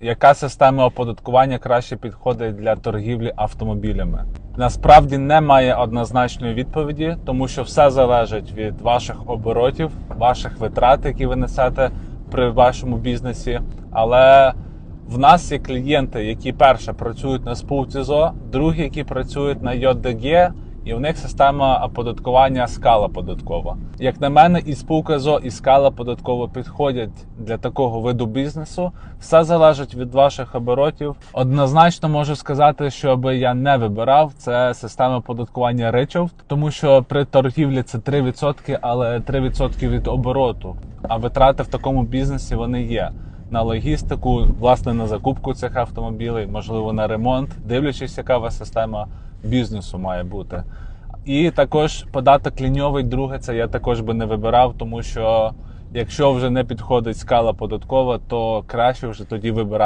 яка система оподаткування краще підходить для торгівлі автомобілями? Насправді немає однозначної відповіді, тому що все залежить від ваших оборотів, ваших витрат, які ви несете при вашому бізнесі. Але в нас є клієнти, які перше працюють на спілці ЗО, другі, які працюють на ЙОДГ, і в них система оподаткування скала податкова. Як на мене, і спілка ЗО, і скала податкова підходять для такого виду бізнесу. Все залежить від ваших оборотів. Однозначно можу сказати, що би я не вибирав це система оподаткування речов, тому що при торгівлі це 3%, але 3% від обороту. А витрати в такому бізнесі вони є на логістику, власне, на закупку цих автомобілів, можливо, на ремонт, дивлячись, яка у вас система бізнесу має бути. І також податок ліньовий, друге, це я також би не вибирав, тому що якщо вже не підходить скала податкова, то краще вже тоді вибирати.